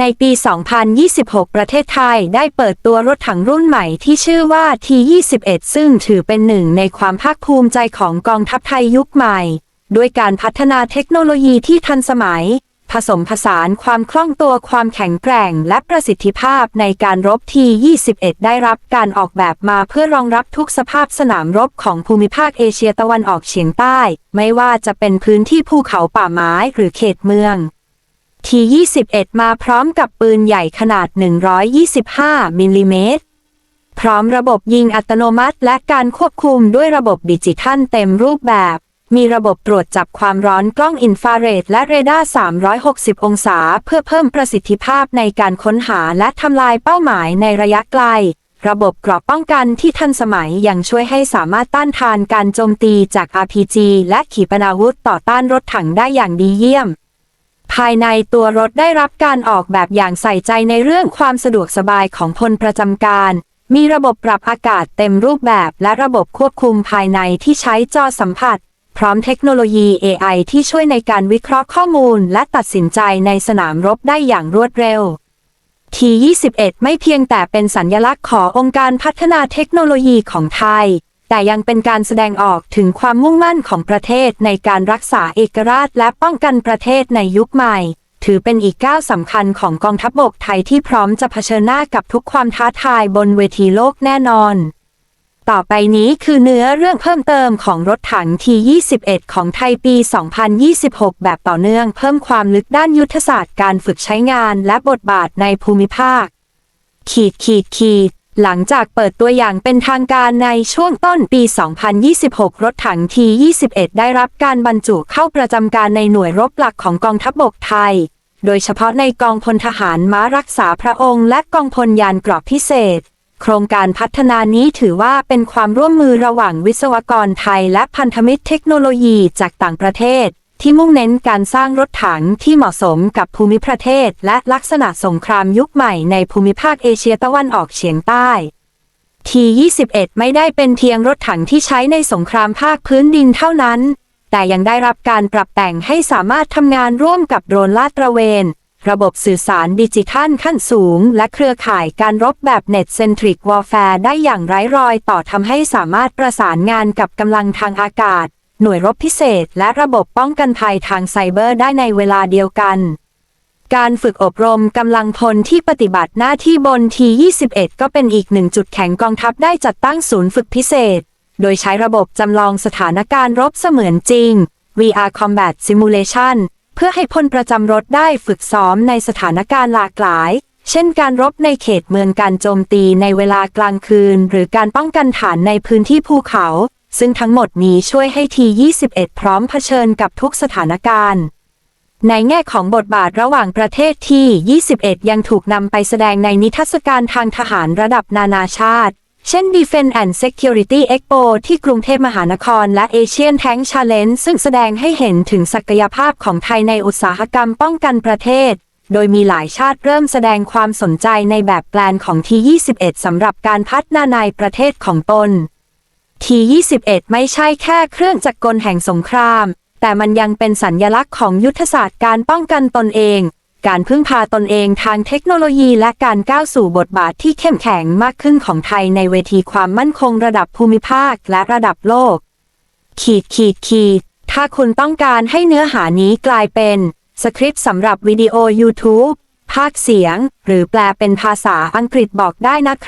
ในปี 2026 ประเทศไทยได้เปิดตัวรถถังรุ่นใหม่ที่ชื่อว่า T21 ซึ่งถือเป็นหนึ่งในความภาคภูมิใจของกองทัพไทยยุคใหม่ ด้วยการพัฒนาเทคโนโลยีที่ทันสมัย ผสมผสานความคล่องตัวความแข็งแกร่ง และประสิทธิภาพในการรบ T21 ได้รับการออกแบบมาเพื่อรองรับทุกสภาพสนามรบของภูมิภาคเอเชียตะวันออกเฉียงใต้ ไม่ว่าจะเป็นพื้นที่ภูเขาป่าไม้หรือเขตเมือง T21 มาพร้อมกับปืนใหญ่ขนาด 125 มิลลิเมตร พร้อมระบบยิงอัตโนมัติและการควบคุมด้วยระบบดิจิทัลเต็มรูปแบบ มีระบบตรวจจับความร้อนกล้องอินฟราเรดและเรดาร์ 360 องศา เพื่อเพิ่มประสิทธิภาพในการค้นหาและทำลายเป้าหมายในระยะไกล ระบบกรอบป้องกันที่ทันสมัยยังช่วยให้สามารถต้านทานการโจมตีจาก RPG และขีปนาวุธต่อต้านรถถังได้อย่างดีเยี่ยม ภายในตัวรถได้รับการออกแบบอย่างใส่ใจในเรื่องความสะดวกสบายของพลประจำการ มีระบบปรับอากาศเต็มรูปแบบ และระบบควบคุมภายในที่ใช้จอสัมผัส พร้อมเทคโนโลยี AI ที่ช่วยในการวิเคราะห์ข้อมูล และตัดสินใจในสนามรบได้อย่างรวดเร็ว T21 ไม่เพียงแต่เป็นสัญญลักษณ์ขององค์การพัฒนาเทคโนโลยีของไทย แต่ยังเป็นการแสดงออกถึงความมุ่งมั่นของประเทศในการรักษาเอกราชและป้องกันประเทศในยุคใหม่ ถือเป็นอีกก้าวสำคัญของกองทัพบกไทยที่พร้อมจะเผชิญหน้ากับทุกความท้าทายบนเวทีโลกแน่นอน ต่อไปนี้คือเนื้อเรื่องเพิ่มเติมของรถถัง T21 ของไทยปี 2026 แบบต่อเนื่องเพิ่มความลึกด้านยุทธศาสตร์การฝึกใช้งานและบทบาทในภูมิภาค ขีดขีดขีด หลังจากเปิดตัวอย่างเป็นทางการในช่วงต้นปี 2026 รถถัง T21 ได้รับการบรรจุเข้าประจำการในหน่วยรบหลักของกองทัพบบกไทย โดยเฉพาะในกองพลทหารม้ารักษาพระองค์และกองพลยานเกราะพิเศษ โครงการพัฒนานี้ถือว่าเป็นความร่วมมือระหว่างวิศวกรไทยและพันธมิตรเทคโนโลยีจากต่างประเทศ ที่มุ่งเน้นการสร้างรถถังที่เหมาะสมกับภูมิประเทศ และลักษณะสงครามยุคใหม่ในภูมิภาคเอเชียตะวันออกเฉียงใต้ T21 ไม่ได้เป็นเพียงรถถังที่ใช้ในสงครามภาคพื้นดินเท่านั้น แต่ยังได้รับการปรับแต่งให้สามารถทำงานร่วมกับโดรนลาดตระเวน ระบบสื่อสารดิจิทัลขั้นสูง และเครือข่ายการรบแบบ Net Centric Warfare ได้อย่างไร้รอยต่อทำให้สามารถประสานงานกับกำลังทางอากาศ หน่วยรบพิเศษ และระบบป้องกันภัยทางไซเบอร์ได้ในเวลาเดียวกัน การฝึกอบรมกำลังพลที่ปฏิบัติหน้าที่บน T21 ก็เป็นอีกหนึ่งจุดแข็งกองทัพได้จัดตั้งศูนย์ฝึกพิเศษ โดยใช้ระบบจำลองสถานการณ์รบเสมือนจริง VR Combat Simulation เพื่อให้พลประจำรถได้ฝึกซ้อมในสถานการณ์หลากหลาย เช่นการรบในเขตเมืองการโจมตีในเวลากลางคืน หรือการป้องกันฐานในพื้นที่ภูเขา ซึ่งทั้งหมดนี้ช่วยให้ T21 พร้อมเผชิญกับทุกสถานการณ์ ในแง่ของบทบาทระหว่างประเทศที่ 21 ยังถูกนำไปแสดงในนิทรรศการทางทหารระดับนานาชาติ เช่น Defense and Security Expo ที่กรุงเทพมหานครและ Asian Tank Challenge ซึ่งแสดงให้เห็นถึงศักยภาพของไทยในอุตสาหกรรมป้องกันประเทศโดยมีหลายชาติเริ่มแสดงความสนใจในแบบแปลนของ T21 สำหรับการพัฒนาในประเทศของตน T21 ไม่ใช่แค่เครื่องจักรกลแห่งสงคราม แต่มันยังเป็นสัญญลักษณ์ของยุทธศาสตร์การป้องกันตนเอง การพึ่งพาตนเองทางเทคโนโลยีและการก้าวสู่บทบาทที่เข้มแข็งมากขึ้นของไทยในเวทีความมั่นคงระดับภูมิภาคและระดับโลก ขีดขีดขีด ถ้าคุณต้องการให้เนื้อหานี้กลายเป็น สคริปต์สำหรับวิดีโอ YouTube ภาคเสียง หรือแปลเป็นภาษาอังกฤษบอกได้นะครับ